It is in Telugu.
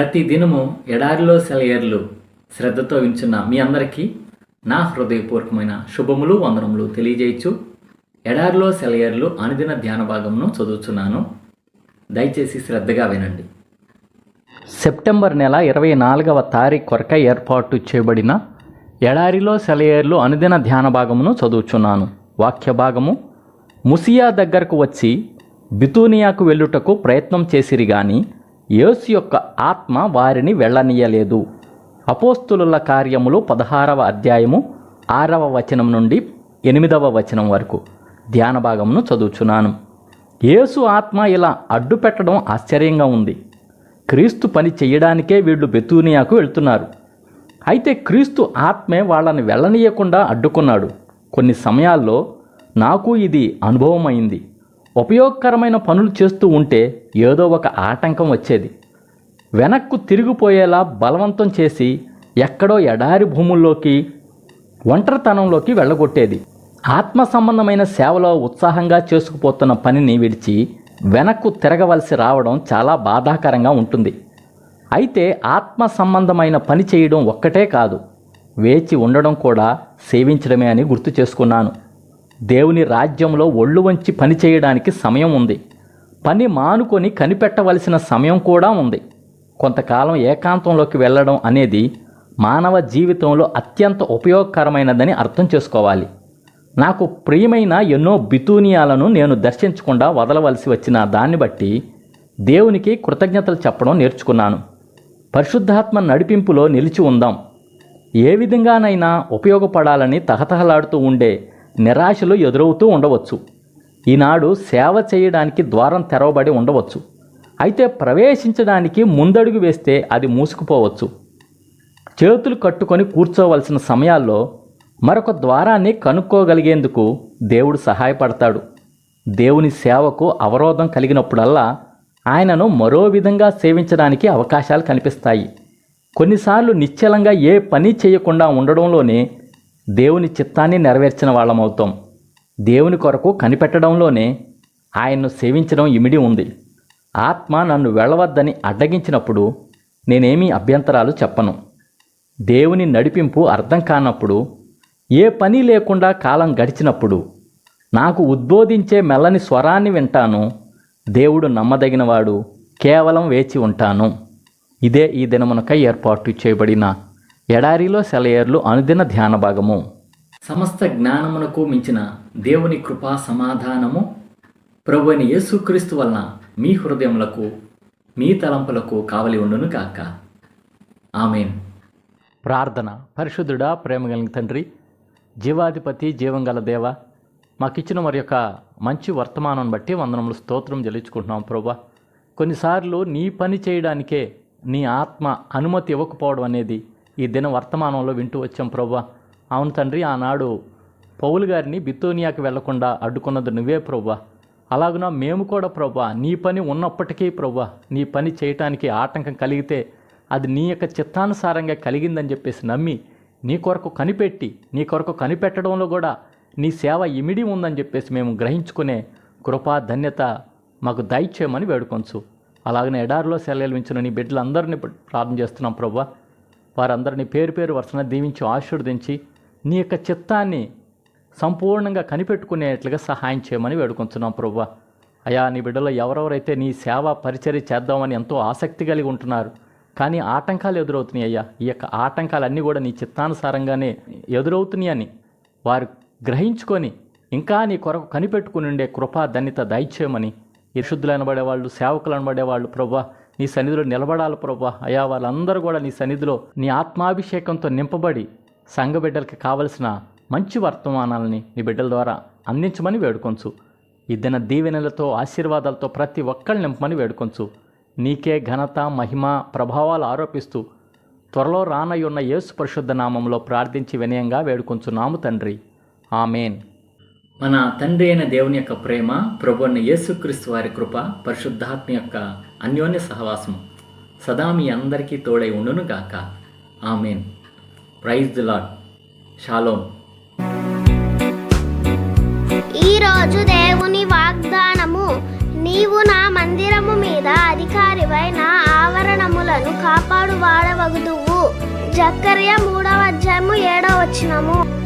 ప్రతి దినము ఎడారిలో సెలయర్లు శ్రద్ధతో వించున్న మీ అందరికీ నా హృదయపూర్వకమైన శుభములు వందనములు తెలియజేయచ్చు. ఎడారిలో సెలయర్లు అనుదిన ధ్యాన భాగమును చదువుతున్నాను దయచేసి శ్రద్ధగా వినండి. సెప్టెంబర్ నెల ఇరవై నాలుగవ తారీఖు కొరక ఏర్పాటు చేయబడిన ఎడారిలో సెలయర్లు అనుదిన ధ్యాన భాగమును చదువుచున్నాను. వాక్య భాగము ముసియా దగ్గరకు వచ్చి బితూనియాకు వెళ్ళుటకు ప్రయత్నం చేసిరి కానీ యేసు యొక్క ఆత్మ వారిని వెళ్ళనీయలేదు. అపోస్తులుల కార్యములు పదహారవ అధ్యాయము ఆరవ వచనం నుండి ఎనిమిదవ వచనం వరకు ధ్యాన భాగమును చదువుచున్నాను. యేసు ఆత్మ ఇలా అడ్డు పెట్టడం ఆశ్చర్యంగా ఉంది. క్రీస్తు పని చేయడానికే వీళ్ళు బెతూనియాకు వెళ్తున్నారు. అయితే క్రీస్తు ఆత్మే వాళ్ళని వెళ్ళనీయకుండా అడ్డుకున్నాడు. కొన్ని సమయాల్లో నాకు ఇది అనుభవమైంది. ఉపయోగకరమైన పనులు చేస్తూ ఉంటే ఏదో ఒక ఆటంకం వచ్చేది. వెనక్కు తిరిగిపోయేలా బలవంతం చేసి ఎక్కడో ఎడారి భూముల్లోకి ఒంటరితనంలోకి వెళ్ళగొట్టేది. ఆత్మ సంబంధమైన సేవలో ఉత్సాహంగా చేసుకుపోతున్న పనిని విడిచి వెనక్కు తిరగవలసి రావడం చాలా బాధాకరంగా ఉంటుంది. అయితే ఆత్మ సంబంధమైన పని చేయడం ఒక్కటే కాదు. వేచి ఉండడం కూడా సేవించడమే అని గుర్తు చేసుకున్నాను. దేవుని రాజ్యంలో ఒళ్ళు వంచి పని చేయడానికి సమయం ఉంది. పని మానుకొని కనిపెట్టవలసిన సమయం కూడా ఉంది. కొంతకాలం ఏకాంతంలోకి వెళ్ళడం అనేది మానవ జీవితంలో అత్యంత ఉపయోగకరమైనదని అర్థం చేసుకోవాలి. నాకు ప్రియమైన ఎన్నో బితూనియాలను నేను దర్శించకుండా వదలవలసి వచ్చిన దాన్ని బట్టి దేవునికి కృతజ్ఞతలు చెప్పడం నేర్చుకున్నాను. పరిశుద్ధాత్మ నడిపింపులో నిలిచి ఉందాం. ఏ విధంగానైనా ఉపయోగపడాలని తహతహలాడుతూ ఉండే నిరాశలు ఎదురవుతూ ఉండవచ్చు. ఈనాడు సేవ చేయడానికి ద్వారం తెరవబడి ఉండవచ్చు. అయితే ప్రవేశించడానికి ముందడుగు వేస్తే అది మూసుకుపోవచ్చు. చేతులు కట్టుకొని కూర్చోవలసిన సమయాల్లో మరొక ద్వారాన్ని కనుక్కోగలిగేందుకు దేవుడు సహాయపడతాడు. దేవుని సేవకు అవరోధం కలిగినప్పుడల్లా ఆయనను మరో విధంగా సేవించడానికి అవకాశాలు కనిపిస్తాయి. కొన్నిసార్లు నిశ్చలంగా ఏ పని చేయకుండా ఉండడంలోనే దేవుని చిత్తాన్ని నెరవేర్చిన వాళ్ళమవుతాం. దేవుని కొరకు కనిపెట్టడంలోనే ఆయన్ను సేవించడం ఇమిడి ఉంది. ఆత్మ నన్ను వెళ్ళవద్దని అడ్డగించినప్పుడు నేనేమీ అభ్యంతరాలు చెప్పను. దేవుని నడిపింపు అర్థం కానప్పుడు ఏ పని లేకుండా కాలం గడిచినప్పుడు నాకు ఉద్బోధించే మెల్లని స్వరాన్ని వింటాను. దేవుడు నమ్మదగినవాడు కేవలం వేచి ఉంటాను. ఇదే ఈ దినమునకై ఏర్పాటు చేయబడిన ఎడారిలో సెలయేర్లు అనుదిన ధ్యాన భాగము. సమస్త జ్ఞానమునకు మించిన దేవుని కృపా సమాధానము ప్రభు అయిన యేసుక్రీస్తు వలన మీ హృదయములకు మీ తలంపులకు కావలి ఉండును కాక ఆమెన్. ప్రార్థన. పరిశుద్ధుడా ప్రేమ కలిగిన తండ్రి జీవాధిపతి జీవం గల దేవ మాకిచ్చిన మరి యొక్క మంచి వర్తమానం బట్టి వందనములు స్తోత్రం చెల్లించుకుంటున్నాం ప్రభా. కొన్నిసార్లు నీ పని చేయడానికే నీ ఆత్మ అనుమతి ఇవ్వకపోవడం అనేది ఈ దిన వర్తమానంలో వింటూ వచ్చాం ప్రభా. అవును తండ్రి ఆనాడు పౌలు గారిని బిత్తోనియాకి వెళ్ళకుండా అడ్డుకున్నది నువ్వే ప్రభా. అలాగున మేము కూడా ప్రభా నీ పని ఉన్నప్పటికీ ప్రభా నీ పని చేయటానికి ఆటంకం కలిగితే అది నీ యొక్క చిత్తానుసారంగా కలిగిందని చెప్పేసి నమ్మి నీ కొరకు కనిపెట్టి నీ కొరకు కనిపెట్టడంలో కూడా నీ సేవ ఇమిడి ఉందని చెప్పేసి మేము గ్రహించుకునే కృపా ధన్యత మాకు దయచేయమని వేడుకొంచు. అలాగనే ఎడారిలో సెలవులించిన నీ బిడ్డలందరినీ ప్రార్థన చేస్తున్నాం ప్రభా. వారందరినీ పేరు పేరు వరుసన దీవించి ఆశీర్వదించి నీ యొక్క చిత్తాన్ని సంపూర్ణంగా కనిపెట్టుకునేట్లుగా సహాయం చేయమని వేడుకుంటున్నాం ప్రభు అయా నీ బిడ్డలో ఎవరెవరైతే నీ సేవ పరిచర్య చేద్దామని ఎంతో ఆసక్తి కలిగి ఉంటున్నారు కానీ ఆటంకాలు ఎదురవుతున్నాయి అయ్యా. ఈ యొక్క ఆటంకాలన్నీ కూడా నీ చిత్తానుసారంగానే ఎదురవుతున్నాయని వారు గ్రహించుకొని ఇంకా నీ కొరకు కనిపెట్టుకుని ఉండే కృపా ధన్యత దయచేయమని. యశుద్ధులు అనబడేవాళ్ళు సేవకులు అనబడేవాళ్ళు ప్రభా నీ సన్నిధిలో నిలబడాలి ప్రభా. అయా వాళ్ళందరూ కూడా నీ సన్నిధిలో నీ ఆత్మాభిషేకంతో నింపబడి సంఘ బిడ్డలకి కావలసిన మంచి వర్తమానాలని నీ బిడ్డల ద్వారా అందించమని వేడుకొంచు. ఇద్దన దీవెనలతో ఆశీర్వాదాలతో ప్రతి ఒక్కళ్ళు నింపమని వేడుకొంచు. నీకే ఘనత మహిమ ప్రభావాలు ఆరోపిస్తూ త్వరలో రానయ్యున్న యేసు పరిశుద్ధ నామంలో ప్రార్థించి వినయంగా వేడుకొంచున్నాము తండ్రి. ఆమెన్. మన తండ్రి అయిన దేవుని యొక్క ప్రేమ ప్రభు అయిన యేసుక్రీస్తు వారి కృప పరిశుద్ధాత్మ యొక్క అన్యోన్య సహవాసం సదా మీ అందరికీ తోడై ఉండును గాక. ఆమెన్. ప్రైజ్ ది లాడ్ షాలోన్ ఈ రోజు దేవుని వాగ్దానము నీవు నా మందిరము మీద అధికారివై నా ఆవరణములను వాడవగుదువు జక్కర్య మూడవ అధ్యాయము ఏడవ వచ్చినము